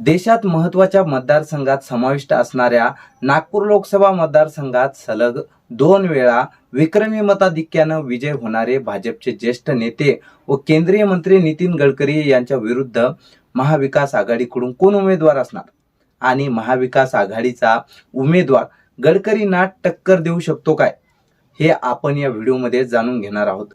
देशात महत्त्वाच्या मतदारसंघात समाविष्ट असणाऱ्या नागपूर लोकसभा मतदारसंघात सलग दोन वेळा विक्रमी मताधिक्यानं विजय होणारे भाजपचे ज्येष्ठ नेते व केंद्रीय मंत्री नितीन गडकरी यांच्या विरुद्ध महाविकास आघाडीकडून कोण उमेदवार असणार? आणि महाविकास आघाडीचा उमेदवार गडकरींना टक्कर देऊ शकतो काय? हे आपण या व्हिडिओमध्ये जाणून घेणार आहोत.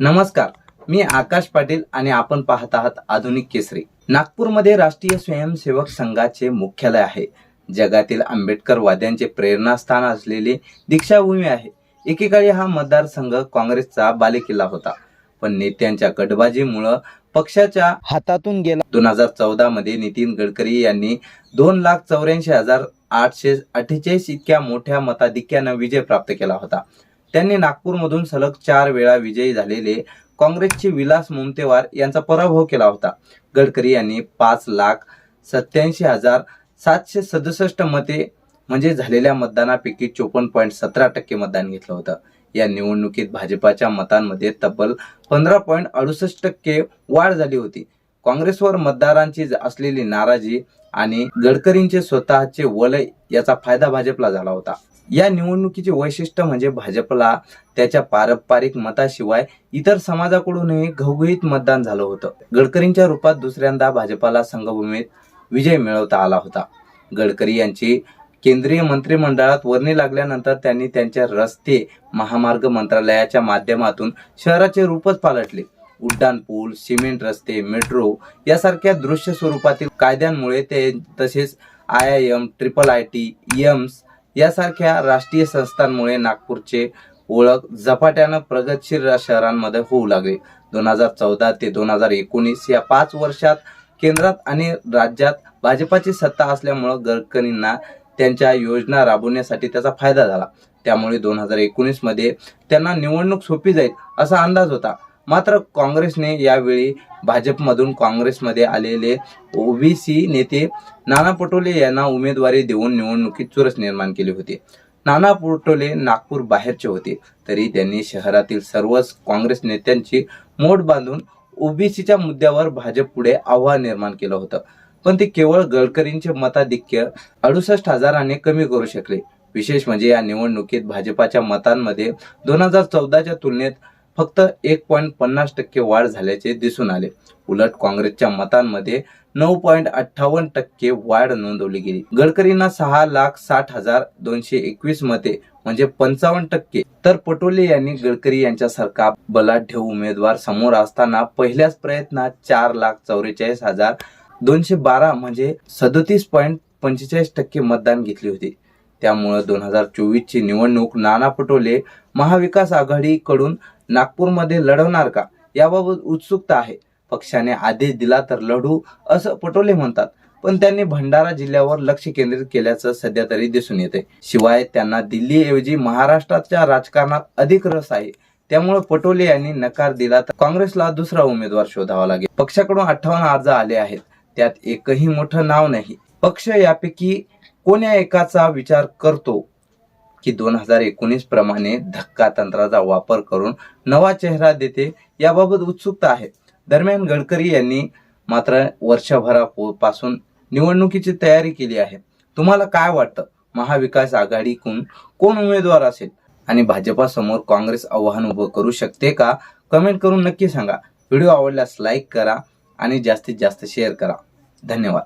नमस्कार मी आकाश पाटील आणि आपण पाहत आहात आधुनिक केसरी. नागपूरमध्ये राष्ट्रीय स्वयंसेवक संघाचे मुख्यालय आहे. जगातील आंबेडकर वाद्यांचे प्रेरणास्थान असलेली दीक्षाभूमी आहे. एकेकाळी हा मतदारसंघ काँग्रेसचा बालेकिल्ला होता. पण नेत्यांच्या गटबाजीमुळं पक्षाच्या हातातून गेला. दोन हजार चौदा मध्ये नितीन गडकरी यांनी दोन लाख चौऱ्याऐंशी हजार आठशे अठ्ठेचाळीस इतक्या मोठ्या मताधिक्यानं विजय प्राप्त केला होता. त्यांनी नागपूरमधून सलग चार वेळा विजयी झालेले काँग्रेसचे विलास मुमतेवार यांचा पराभव केला होता. गडकरी यांनी पाच लाख सत्याऐंशी हजार सातशे सदुसष्ट मते म्हणजे झालेल्या मतदानापैकी चोपन्न पॉईंट सतरा टक्के मतदान घेतलं होतं. या निवडणुकीत भाजपाच्या मतांमध्ये तब्बल पंधरा पॉईंट अडुसष्ट टक्के वाढ झाली होती. काँग्रेसवर मतदारांची असलेली नाराजी आणि गडकरींचे स्वतःचे वलय याचा फायदा भाजपला झाला होता. या निवडणुकीचे वैशिष्ट्य म्हणजे भाजपला त्याच्या पारंपरिक मताशिवाय इतर समाजाकडूनही घवघवीत मतदान झालं होतं. गडकरींच्या रूपात दुसऱ्यांदा भाजपाला संघभूमीत विजय मिळवता आला होता. गडकरी यांची केंद्रीय मंत्रिमंडळात वर्णी लागल्यानंतर त्यांनी त्यांच्या रस्ते महामार्ग मंत्रालयाच्या माध्यमातून शहराचे रूपच पालटले. उड्डाण पूल सिमेंट रस्ते मेट्रो यासारख्या दृश्य स्वरूपातील कायद्यांमुळे ते तसेच I I M triple I T AIIMS यासारख्या राष्ट्रीय संस्थांमुळे नागपूरचे ओळख झपाट्यानं प्रगतशील शहरांमध्ये होऊ लागले. दोन हजार चौदा ते दोन हजार एकोणीस या पाच वर्षात केंद्रात आणि राज्यात भाजपाची सत्ता असल्यामुळं गडकरींना त्यांच्या योजना राबवण्यासाठी त्याचा फायदा झाला. त्यामुळे दोन हजार एकोणीसमध्ये त्यांना निवडणूक सोपी जाईल असा अंदाज होता. मात्र काँग्रेसने यावेळी भाजपमधून काँग्रेसमध्ये आलेले ओबीसी नेते नाना पटोले यांना उमेदवारी देऊन निवडणुकीत चुरस निर्माण केली होती. नाना पटोले नागपूर बाहेरचे होते तरी त्यांनी शहरातील सर्वच काँग्रेस नेत्यांची मोठ बांधून ओबीसीच्या मुद्द्यावर भाजप पुढे आव्हान निर्माण केलं होतं. पण ते केवळ गडकरींचे मताधिक्य अडुसष्ट हजाराने कमी करू शकले. विशेष म्हणजे या निवडणुकीत भाजपाच्या मतांमध्ये दोन हजार चौदाच्या तुलनेत फक्त एक पॉईंट पन्नास टक्के वाढ झाल्याचे दिसून आले. उलट काँग्रेसच्या मतांमध्ये नऊ पॉईंट अठ्ठावन्न टक्के वाढ नोंदवली गेली. गडकरींना सहा लाख साठ हजार दोनशे एकवीस मते म्हणजे पंचावन्न टक्के. तर पटोले यांनी गडकरी यांच्यासारखा बलाढ्य उमेदवार समोर असताना पहिल्याच प्रयत्नात चार लाख चौवेचाळीस हजार दोनशे बारा म्हणजे सदोतीस पॉईंट पंचेचाळीस टक्के मतदान घेतले होते. त्यामुळं दोन हजार चोवीस ची निवडणूक नाना पटोले महाविकास आघाडीकडून नागपूरमध्ये लढवणार का? याबाबत उत्सुकता आहे. पक्षाने आदेश दिला तर लढू असं पटोले म्हणतात. पण त्यांनी भंडारा जिल्ह्यावर लक्ष केंद्रित केल्याचं सध्या तरी दिसून येते शिवाय त्यांना दिल्लीऐवजी महाराष्ट्राच्या राजकारणात अधिक रस आहे. त्यामुळे पटोले यांनी नकार दिला तर काँग्रेसला दुसरा उमेदवार शोधावा लागेल. पक्षाकडून अठ्ठावन्न अर्ज आले आहेत. त्यात एकही मोठं नाव नाही. पक्ष यापैकी कोण्या एकाचा विचार करतो की दोन हजार एकोणीस प्रमाणे धक्का तंत्राचा वापर करून नवा चेहरा देते याबाबत उत्सुकता आहे. दरम्यान गडकरी यांनी मात्र वर्षभरापासून निवडणुकीची तयारी केली आहे. तुम्हाला काय वाटतं? महाविकास आघाडीकडून कोण उमेदवार असेल? आणि भाजपासमोर काँग्रेस आव्हान उभं करू शकते का? कमेंट करून नक्की सांगा. व्हिडिओ आवडल्यास लाईक करा आणि जास्तीत जास्त शेअर करा. धन्यवाद.